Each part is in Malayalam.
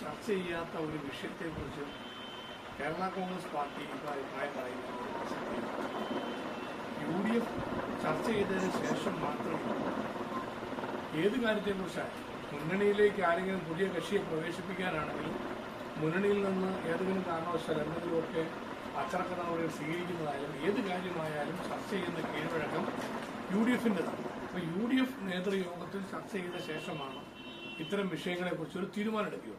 ചർച്ച ചെയ്യാത്ത ഒരു വിഷയത്തെക്കുറിച്ച് കേരള കോൺഗ്രസ് പാർട്ടി ഇപ്പോൾ അഭിപ്രായം പറയുന്നത് യു ഡി എഫ് ചർച്ച ചെയ്തതിന് ശേഷം മാത്രമേ ഏത് കാര്യത്തെക്കുറിച്ചാണ്? മുന്നണിയിലേക്ക് ആരെങ്കിലും പുതിയ കക്ഷിയെ പ്രവേശിപ്പിക്കാനാണെങ്കിലും മുന്നണിയിൽ നിന്ന് ഏതെങ്കിലും കാരണവശാൽ എന്തെങ്കിലുമൊക്കെ അച്ചടക്ക നടപടികൾ സ്വീകരിക്കുന്നതായാലും ഏത് കാര്യമായാലും ചർച്ച ചെയ്യുന്ന കീഴ്വഴക്കം യു ഡി എഫിന്റെതാണ്. അപ്പോൾ യു ഡി എഫ് നേതൃയോഗത്തിൽ ചർച്ച ചെയ്ത ശേഷമാണ് ഇത്തരം വിഷയങ്ങളെക്കുറിച്ച് ഒരു തീരുമാനമെടുക്കുക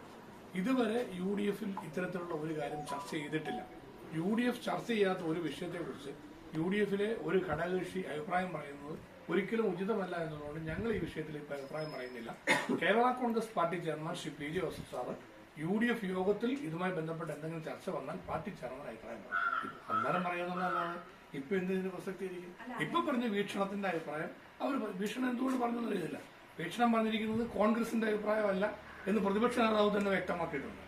ഇതുവരെ യു ഡി എഫിൽ ഇത്തരത്തിലുള്ള ഒരു കാര്യം ചർച്ച ചെയ്തിട്ടില്ല. യു ഡി എഫ് ചർച്ച ചെയ്യാത്ത ഒരു വിഷയത്തെക്കുറിച്ച് യു ഡി എഫിലെ ഒരു ഘടകകക്ഷി അഭിപ്രായം പറയുന്നത് ഒരിക്കലും ഉചിതമല്ല എന്നതുകൊണ്ട് ഞങ്ങൾ ഈ വിഷയത്തിൽ ഇപ്പോൾ അഭിപ്രായം പറയുന്നില്ല. Kerala Congress party chairman Shri P J Joseph sir U D F യോഗത്തിൽ ഇതുമായി ബന്ധപ്പെട്ട് എന്തെങ്കിലും ചർച്ച വന്നാൽ പാർട്ടി ചെയർമാൻ അഭിപ്രായം പറയും. അന്നേരം പറയുന്നതല്ലാതെ ഇപ്പൊ എന്തിനു പ്രസക്തി ഇരിക്കും? ഇപ്പൊ പറഞ്ഞ വീക്ഷണത്തിന്റെ അഭിപ്രായം. അവർ വീക്ഷണം എന്തുകൊണ്ട് പറഞ്ഞു അറിയില്ല വീക്ഷണം പറഞ്ഞിരിക്കുന്നത് കോൺഗ്രസിന്റെ അഭിപ്രായമല്ല എന്ന് പ്രതിപക്ഷ നേതാവ് തന്നെ വ്യക്തമാക്കിയിട്ടുണ്ട്.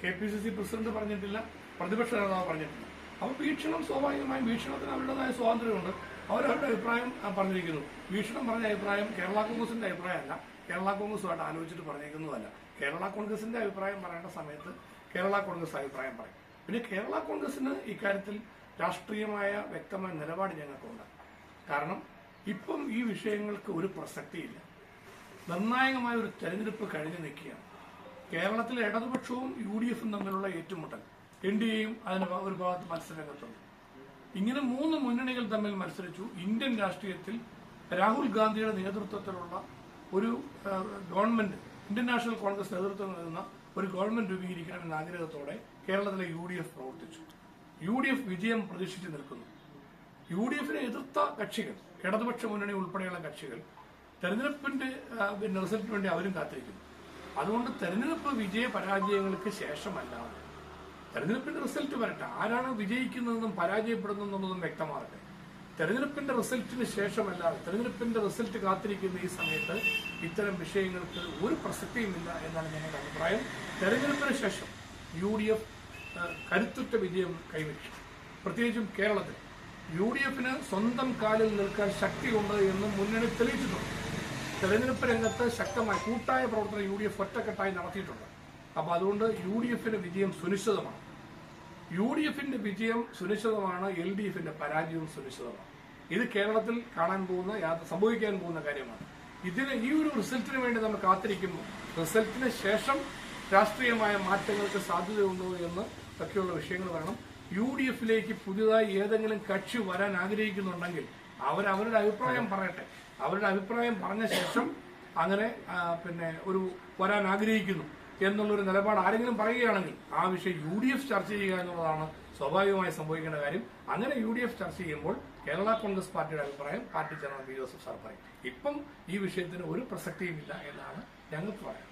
K P C C president പറഞ്ഞിട്ടില്ല പ്രതിപക്ഷ നേതാവ് പറഞ്ഞിട്ടില്ല. അപ്പോൾ വീക്ഷണം സ്വാഭാവികമായും വീക്ഷണത്തിന് അവരുടേതായ സ്വാതന്ത്ര്യമുണ്ട്. അവരവരുടെ അഭിപ്രായം പറഞ്ഞിരിക്കുന്നു. വീക്ഷണം പറഞ്ഞ അഭിപ്രായം കേരള കോൺഗ്രസിന്റെ അഭിപ്രായമല്ല. കേരള കോൺഗ്രസുമായിട്ട് ആലോചിച്ചിട്ട് പറഞ്ഞിരിക്കുന്നതല്ല. കേരള കോൺഗ്രസിന്റെ അഭിപ്രായം പറയേണ്ട സമയത്ത് കേരള കോൺഗ്രസ് അഭിപ്രായം പറയും. പിന്നെ കേരള കോൺഗ്രസിന് ഇക്കാര്യത്തിൽ രാഷ്ട്രീയമായ വ്യക്തമായ നിലപാട് ഞങ്ങൾക്കുണ്ട്. കാരണം ഇപ്പം ഈ വിഷയങ്ങൾക്ക് ഒരു പ്രസക്തിയില്ല. നിർണായകമായ ഒരു തെരഞ്ഞെടുപ്പ് കഴിഞ്ഞു നിൽക്കുകയാണ്. കേരളത്തിലെ ഇടതുപക്ഷവും യു ഡി എഫും തമ്മിലുള്ള ഏറ്റുമുട്ടൽ. എൻ ഡി എയും അതിന് ഒരു ഭാഗത്ത് മത്സരരംഗത്തുണ്ട്. ഇങ്ങനെ മൂന്ന് മുന്നണികൾ തമ്മിൽ മത്സരിച്ചു. ഇന്ത്യൻ രാഷ്ട്രീയത്തിൽ രാഹുൽ ഗാന്ധിയുടെ നേതൃത്വത്തിലുള്ള ഒരു ഗവൺമെന്റ് ഇന്ത്യൻ നാഷണൽ കോൺഗ്രസ് നേതൃത്വം നൽകുന്ന ഒരു ഗവൺമെന്റ് രൂപീകരിക്കണമെന്ന ആഗ്രഹത്തോടെ കേരളത്തിലെ യു ഡി എഫ് പ്രവർത്തിച്ചു. യു ഡി എഫ് വിജയം പ്രതീക്ഷിച്ചു നിൽക്കുന്നു. യു ഡി എഫിനെ എതിർത്ത കക്ഷികൾ ഇടതുപക്ഷ മുന്നണി ഉൾപ്പെടെയുള്ള കക്ഷികൾ തെരഞ്ഞെടുപ്പിന്റെ പിന്നെ റിസൾട്ടിന് വേണ്ടി അവരും കാത്തിരിക്കുന്നു. അതുകൊണ്ട് തെരഞ്ഞെടുപ്പ് വിജയ പരാജയങ്ങൾക്ക് ശേഷമല്ല തെരഞ്ഞെടുപ്പിന്റെ റിസൾട്ട് വരട്ടെ. ആരാണ് വിജയിക്കുന്നതെന്നും പരാജയപ്പെടുന്നതെന്നുള്ളതും വ്യക്തമാകട്ടെ. തെരഞ്ഞെടുപ്പിന്റെ റിസൾട്ടിന് ശേഷമല്ല തെരഞ്ഞെടുപ്പിന്റെ റിസൾട്ട് കാത്തിരിക്കുന്ന ഈ സമയത്ത് ഇത്തരം വിഷയങ്ങൾക്ക് ഒരു പ്രസക്തിയുമില്ല എന്നാണ് ഞങ്ങളുടെ അഭിപ്രായം. തെരഞ്ഞെടുപ്പിന് ശേഷം യു ഡി എഫ് കരുത്തുറ്റ വിജയം കൈവരിച്ചു പ്രത്യേകിച്ചും കേരളത്തിൽ. യു ഡി എഫിന് സ്വന്തം കാലിൽ നിൽക്കാൻ ശക്തിയുണ്ട് എന്ന് മുന്നണി തെളിയിച്ചിട്ടുണ്ട്. തെരഞ്ഞെടുപ്പ് രംഗത്ത് ശക്തമായ കൂട്ടായ പ്രവർത്തനം യു ഡി എഫ് ഒറ്റക്കെട്ടായി നടത്തിയിട്ടുണ്ട്. അപ്പോൾ അതുകൊണ്ട് യു ഡി എഫിന് വിജയം സുനിശ്ചിതമാണ്. യു ഡി എഫിന്റെ വിജയം സുനിശ്ചിതമാണ് എൽ ഡി എഫിന്റെ പരാജയവും സുനിശ്ചിതമാണ്. ഇത് കേരളത്തിൽ കാണാൻ പോകുന്ന സംഭവിക്കാൻ പോകുന്ന കാര്യമാണ്. ഇതിന് ഈ ഒരു റിസൾട്ടിന് വേണ്ടി നമ്മൾ കാത്തിരിക്കുമ്പോൾ റിസൾട്ടിന് ശേഷം രാഷ്ട്രീയമായ മാറ്റങ്ങൾക്ക് സാധ്യതയുണ്ടോ എന്ന് ഒക്കെയുള്ള വിഷയങ്ങൾ വേണം യു ഡി എഫിലേക്ക് പുതിയതായി ഏതെങ്കിലും കക്ഷി വരാൻ ആഗ്രഹിക്കുന്നുണ്ടെങ്കിൽ അവരവരുടെ അഭിപ്രായം പറയട്ടെ. അവരുടെ അഭിപ്രായം പറഞ്ഞ ശേഷം അങ്ങനെ പിന്നെ ഒരു വരാൻ ആഗ്രഹിക്കുന്നു എന്നുള്ളൊരു നിലപാട് ആരെങ്കിലും പറയുകയാണെങ്കിൽ ആ വിഷയം യു ഡി എഫ് ചർച്ച ചെയ്യുക എന്നുള്ളതാണ് സ്വാഭാവികമായി സംഭവിക്കേണ്ട കാര്യം. അങ്ങനെ യു ഡി എഫ് ചർച്ച ചെയ്യുമ്പോൾ കേരള കോൺഗ്രസ് പാർട്ടിയുടെ അഭിപ്രായം party chairman P Joseph sir പറയും. ഇപ്പം ഈ വിഷയത്തിന് ഒരു പ്രസക്തിയുമില്ല എന്നാണ് ഞങ്ങൾക്ക് പറയാം